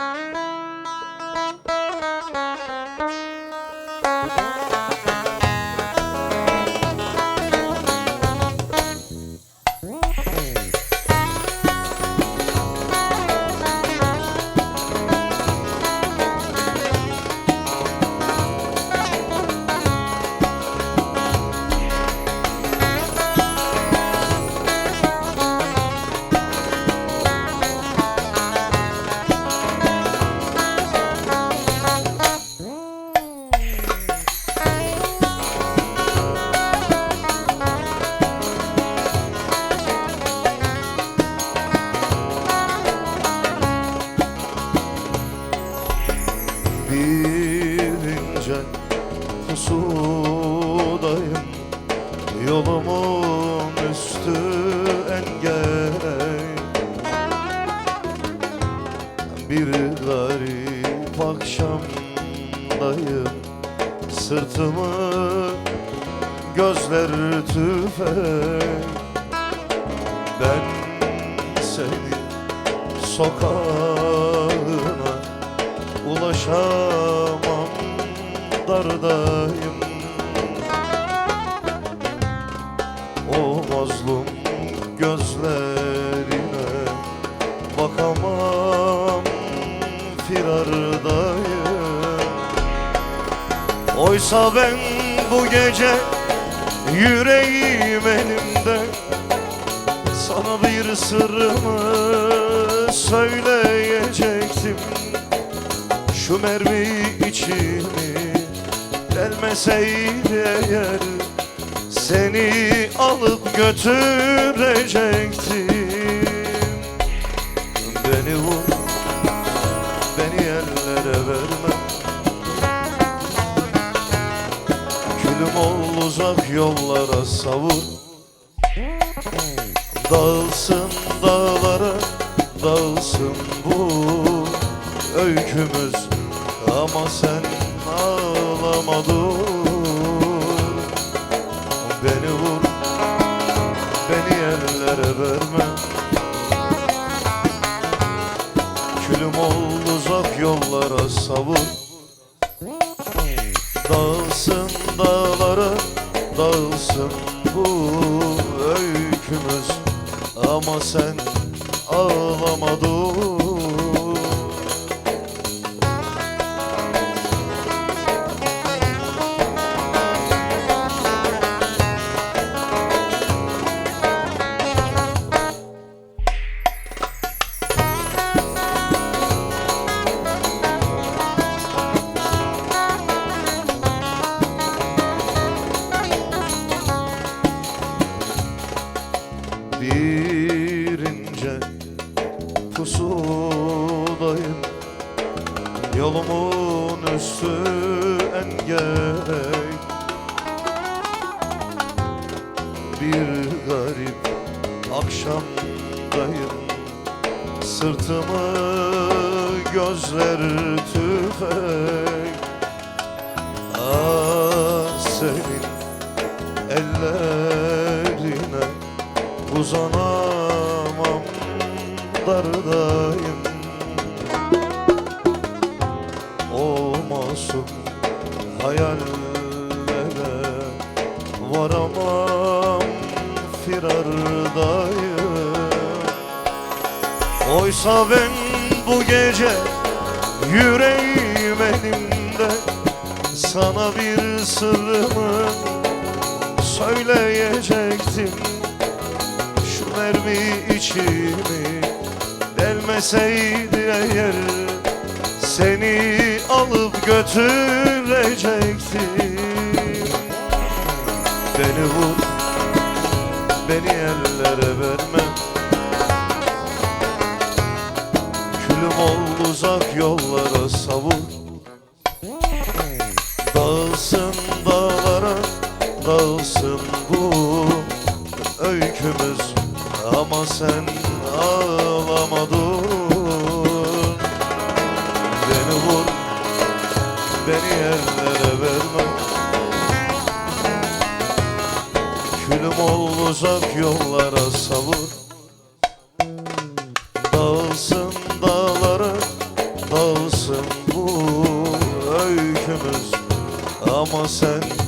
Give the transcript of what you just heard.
Bir ince pusudayım Yolumun üstü engel. Bir garip akşamdayım. Sırtımı gözler tüfek Ben seni sokağına ulaşamam dardayım O mazlum gözlerine bakamam firardayım. Oysa ben bu gece yüreğim elimde Sana bir sırrımı söyleyecektim. Şu mermi içimi delmeseydi eğer Seni alıp götürecektim. Beni vur, beni ellere verme. Külüm ol uzak yollara savur. Dağılsın dağlara, dağılsın bu öykümüz. Ama sen ağlama dur Beni vur, beni ellere verme. Külüm ol uzak yollara savur. Dağılsın dağlara, dağılsın bu öykümüz. Ama sen ağlama dur Yolumun üstü engel Bir garip akşamdayım. Sırtımı gözler tüfek. Ah senin ellerine uzanamam. Dardayım hayallere varamam firardayım. Oysa ben bu gece yüreğim elimde Sana bir sırrımı söyleyecektim. Şu mermi içimi delmeseydi eğer Seni alıp götürecektim Beni vur, beni ellere verme. Külüm ol uzak yollara savur. Dağılsın dağlara, dağılsın bu öykümüz. Ama sen ağlama dur Külüm ol uzak yollara savur. Dağılsın dağlara, kalsın bu öykümüz. Ama sen